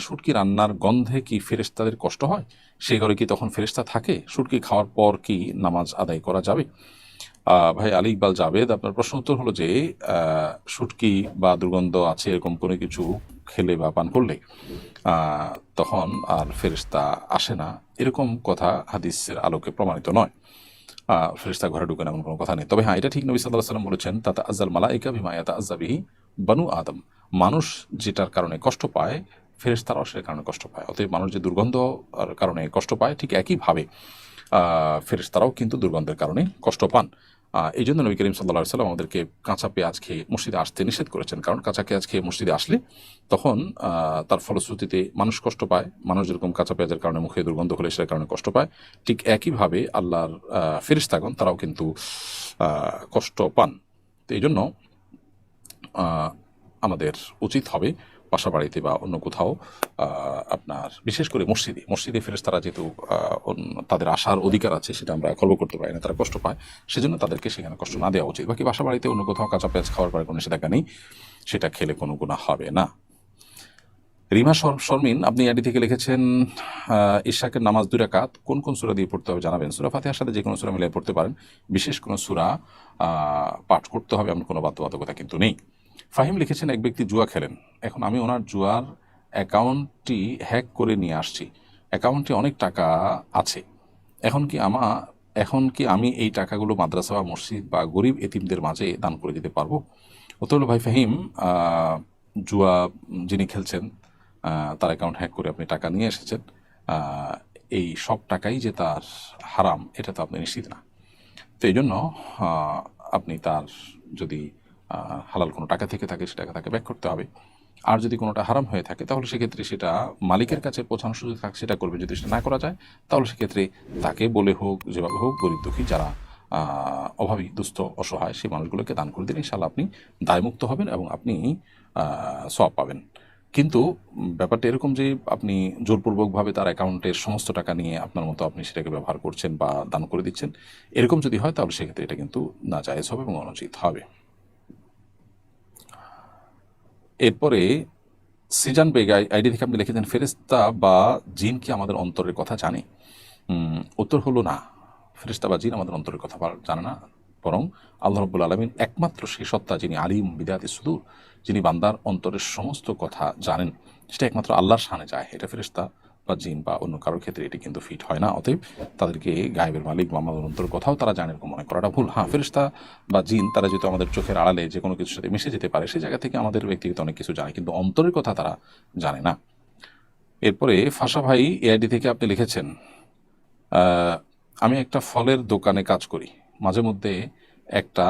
শুটকি রান্নার গন্ধে কি ফেরেশতাদের কষ্ট হয়? সেই ঘরে কি তখন ফেরেশতা থাকে? শুটকি খাওয়ার পর কি নামাজ আদায় করা যাবে? ভাই আলী ইকবাল জাভেদ আপনার প্রশ্ন উত্তর হলো যে শুটকি বা দুর্গন্ধ আছে এরকম কোনো কিছু খেলে বা পান করলে তখন আর ফেরেশতা আসে না। এরকম কথা হাদিসের আলোকে প্রমাণিত নয়। আহ, ফেরেশতা ঘরে ঢুকে এমন কোনো কথা নেই। তবে হ্যাঁ এটা ঠিক নবী সাল্লাহ সাল্লাম বলেছেন তাতা আজ্জাল মালাইকা বিমায়াতা আজ্জাবিহি বানু আদম। মানুষ যেটার কারণে কষ্ট পায় ফেরেশতারাও সে কারণে কষ্ট পায়। অতএব মানুষ যে দুর্গন্ধ কারণে কষ্ট পায় ঠিক একইভাবে আহ, ফেরেশতারাও কিন্তু দুর্গন্ধের কারণে কষ্ট পান। এই জন্য নবী করিম সাল্লাহ সাল্লাম আমাদেরকে কাঁচা পেঁয়াজ খেয়ে মসজিদে আসতে নিষেধ করেছেন। কারণ কাঁচা পেঁয়াজ খেয়ে মসজিদে আসলে তখন তার ফলশ্রুতিতে মানুষ কষ্ট পায়। মানুষ যেরকম কাঁচা পেঁয়াজের কারণে মুখে দুর্গন্ধ হলে সেটার কারণে কষ্ট পায় ঠিক একইভাবে আল্লাহর আহ, ফেরেশতাগণ তারাও কিন্তু কষ্ট পান। তো এই জন্য আমাদের উচিত হবে বাসা বাড়িতে বা অন্য কোথাও আপনার বিশেষ করে মসজিদে মসজিদে ফেরেস তারা যেহেতু তাদের আসার অধিকার আছে সেটা আমরা খর্ব করতে পারি না তারা কষ্ট পায় সেজন্য তাদেরকে সেখানে কষ্ট না দেওয়া উচিত। বাকি বাসা বাড়িতে অন্য কোথাও কাঁচা পেঁয়াজ খাওয়ার পরে কোনো নিষেধাজ্ঞা নেই সেটা খেলে কোনো গুণা হবে না। রিমা শর্মিন আপনি আইডি থেকে লিখেছেন আহ, ইশাকের নামাজ দুই রাকাত কোন কোন সূরা দিয়ে পড়তে হবে জানাবেন? সুরা ফাতিহার সাথে যে কোনো সূরা মিলিয়ে পড়তে পারেন বিশেষ কোনো সূরা পাঠ করতে হবে এমন কোনো বাধ্যবাধকতা কিন্তু নেই। ফাহিম লিখেছেন, এক ব্যক্তি জুয়া খেলেন। এখন আমি ওনার জুয়ার অ্যাকাউন্টটি হ্যাক করে নিয়ে আসছি। অ্যাকাউন্টে অনেক টাকা আছে। এখন কি আমা, এখন কি আমি এই টাকাগুলো মাদ্রাসা বা মসজিদ বা গরিব এতিমদের মাঝে দান করে দিতে পারব? অত হলো, ভাই ফাহিম জুয়া যিনি খেলছেন তার অ্যাকাউন্ট হ্যাক করে আপনি টাকা নিয়ে এসেছেন। এই সব টাকাই যে তার হারাম, এটা তো আপনি নিশ্চিত না। তো এই জন্য আপনি তার যদি হালাল কোনো টাকা থেকে থাকে সে টাকা তাকে ব্যাক করতে হবে। আর যদি কোনোটা হারাম হয়ে থাকে, তাহলে সেক্ষেত্রে সেটা মালিকের কাছে পৌঁছানোর সুযোগ থাকে সেটা করবে। যদি সেটা না করা যায়, তাহলে সেক্ষেত্রে তাকে বলে হোক, যেভাবে হোক, গরিব দুঃখী যারা অভাবী, দুস্থ, অসহায়, সেই মানুষগুলোকে দান করে দিলে ইনশাল্লাহ আপনি দায়মুক্ত হবেন এবং আপনি সব পাবেন। কিন্তু ব্যাপারটা এরকম যে আপনি জোরপূর্বকভাবে তার অ্যাকাউন্টের সমস্ত টাকা নিয়ে আপনার মতো আপনি সেটাকে ব্যবহার করছেন বা দান করে দিচ্ছেন, এরকম যদি হয়, তাহলে সেক্ষেত্রে এটা কিন্তু না জায়েজ হবে এবং অনুচিত হবে। এরপরে সিজান বেগাই আইডি থেকে আপনি লিখেছেন ফেরিস্তা বা জিন কি আমাদের অন্তরের কথা জানে? উত্তর হলো না। ফেরিস্তা বা জিন আমাদের অন্তরের কথা জানে না। বরং আল্লাহ রব্বুল আলমিন একমাত্র সেই সত্তা যিনি আলিম বিদায়াতি সুদূর, যিনি বান্দার অন্তরের সমস্ত কথা জানেন, সেটা একমাত্র আল্লাহর সানে যায়। এটা ফেরেস্তা বা জিন বা অন্য কারোর ক্ষেত্রে এটি কিন্তু ফিট হয় না। অতএব তাদেরকে গায়েবের মালিক বা আমাদের অন্তরের কথাও তারা জানে এরকম মনে করাটা ভুল। হ্যাঁ ফেরেস্তা বা জিন, তারা যেহেতু আমাদের চোখের আড়ালে যে কোনো কিছুর সাথে মিশে যেতে পারে সেই জায়গা থেকে আমাদের ব্যক্তিগত অনেক কিছু জানে, কিন্তু অন্তরের কথা তারা জানে না। এরপরে ফাঁসা ভাই এআইডি থেকে আপনি লিখেছেন আমি একটা ফলের দোকানে কাজ করি, মাঝে মধ্যে একটা,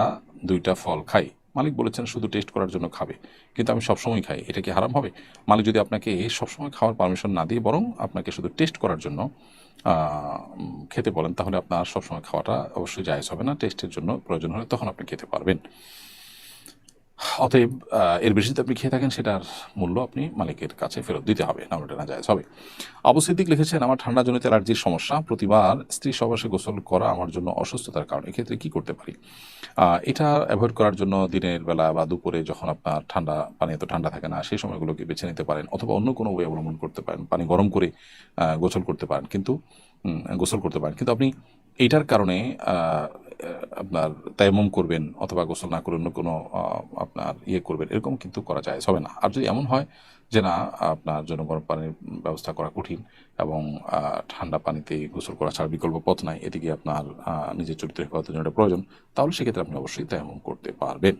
দুইটা ফল খাই। মালিক বলেছেন শুধু টেস্ট করার জন্য খাবে। কিন্তু আমি সবসময় খাই, এটা কি হারাম হবে? মালিক যদি আপনাকে সবসময় খাওয়ার পারমিশন না দিয়ে বরং আপনাকে শুধু টেস্ট করার জন্য খেতে বলেন, তাহলে আপনার সবসময় খাওয়াটা অবশ্যই জায়জ হবে না। টেস্টের জন্য প্রয়োজন হলে তখন আপনি খেতে পারবেন। অতএব এর বেশি যদি আপনি খেয়ে থাকেন, সেটার মূল্য আপনি মালিকের কাছে ফেরত দিতে হবে, না ওটা না যায় হবে। আবু সিদ্দিক লিখেছেন, আমার ঠান্ডা জনিত অ্যালার্জির সমস্যা, প্রতিবার স্ত্রী সবাসে গোসল করা আমার জন্য অসুস্থতার কারণ, এক্ষেত্রে কি করতে পারি? এটা অ্যাভয়েড করার জন্য দিনের বেলা বা দুপুরে যখন আপনার ঠান্ডা, পানি এত ঠান্ডা থাকে না, সেই সময়গুলোকে বেছে নিতে পারেন, অথবা অন্য কোনো ওয়ে অবলম্বন করতে পারেন, পানি গরম করে গোসল করতে পারেন, কিন্তু গোসল করতে পারেন। কিন্তু আপনি এইটার কারণে আপনার তাইমুম করবেন অথবা গোসল না করে অন্য কোনো আপনার ইয়ে করবেন, এরকম কিন্তু করা যায়, হবে না। আর যদি এমন হয় যে না, আপনার জন্য গরম পানির ব্যবস্থা করা কঠিন এবং ঠান্ডা পানিতে গোসল করা ছাড়া বিকল্প পথ নাই এদিকে আপনার নিজের চরিত্র হেফাজতের জন্য প্রয়োজন, তাহলে সেক্ষেত্রে আপনি অবশ্যই তাইমুম করতে পারবেন।